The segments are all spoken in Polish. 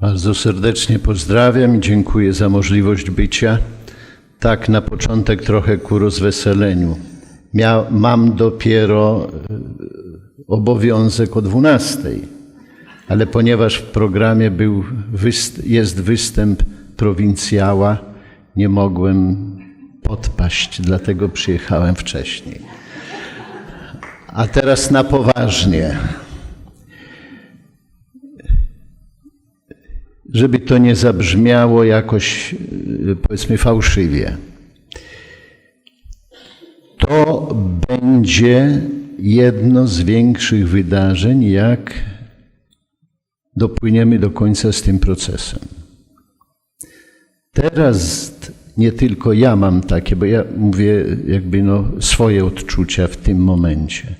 Bardzo serdecznie pozdrawiam i dziękuję za możliwość bycia. Tak, na początek trochę ku rozweseleniu. Mia, mam dopiero e, obowiązek o 12, ale ponieważ w programie był, jest występ prowincjała, nie mogłem podpaść, dlatego przyjechałem wcześniej. A teraz na poważnie. Żeby to nie zabrzmiało jakoś, y, powiedzmy, fałszywie. To będzie jedno z większych wydarzeń, jak dopłyniemy do końca z tym procesem. Teraz nie tylko ja mam takie, bo ja mówię jakby no swoje odczucia w tym momencie,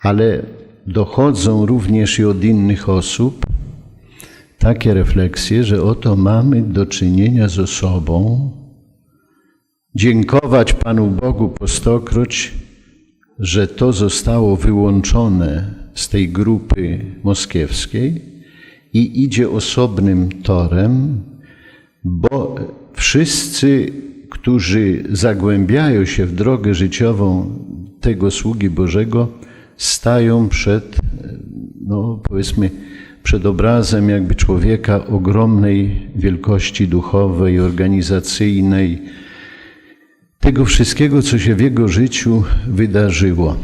ale dochodzą również i od innych osób, takie refleksje, że oto mamy do czynienia z osobą, dziękować Panu Bogu po stokroć, że to zostało wyłączone z tej grupy moskiewskiej i idzie osobnym torem, bo wszyscy, którzy zagłębiają się w drogę życiową tego sługi Bożego, stają przed, no powiedzmy, przed obrazem jakby człowieka ogromnej wielkości duchowej, organizacyjnej, tego wszystkiego, co się w jego życiu wydarzyło.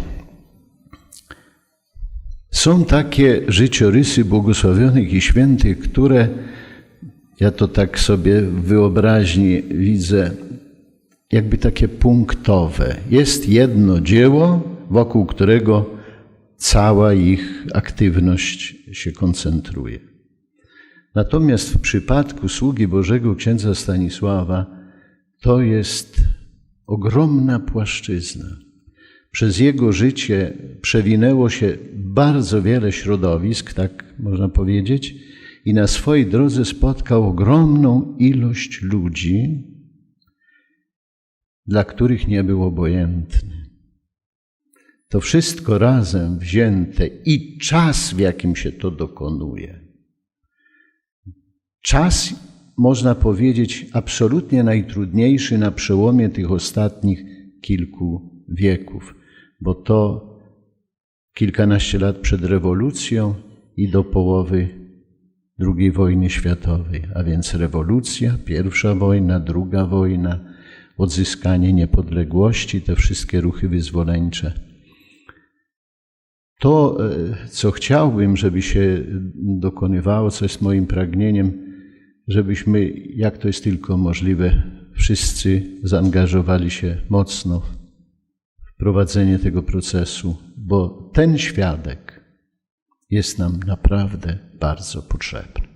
Są takie życiorysy błogosławionych i świętych, które ja to tak sobie w wyobraźni widzę, jakby takie punktowe. Jest jedno dzieło, wokół którego cała ich aktywność się koncentruje. Natomiast w przypadku sługi Bożego księdza Stanisława to jest ogromna płaszczyzna. Przez jego życie przewinęło się bardzo wiele środowisk, tak można powiedzieć, i na swojej drodze spotkał ogromną ilość ludzi, dla których nie był obojętny. To wszystko razem wzięte i czas, w jakim się to dokonuje. Czas, można powiedzieć, absolutnie najtrudniejszy na przełomie tych ostatnich kilku wieków, bo to kilkanaście lat przed rewolucją i do połowy II wojny światowej, a więc rewolucja, pierwsza wojna, druga wojna, odzyskanie niepodległości, te wszystkie ruchy wyzwoleńcze. To, co chciałbym, żeby się dokonywało, co jest moim pragnieniem, żebyśmy, jak to jest tylko możliwe, wszyscy zaangażowali się mocno w prowadzenie tego procesu, bo ten świadek jest nam naprawdę bardzo potrzebny.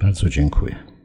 Bardzo dziękuję.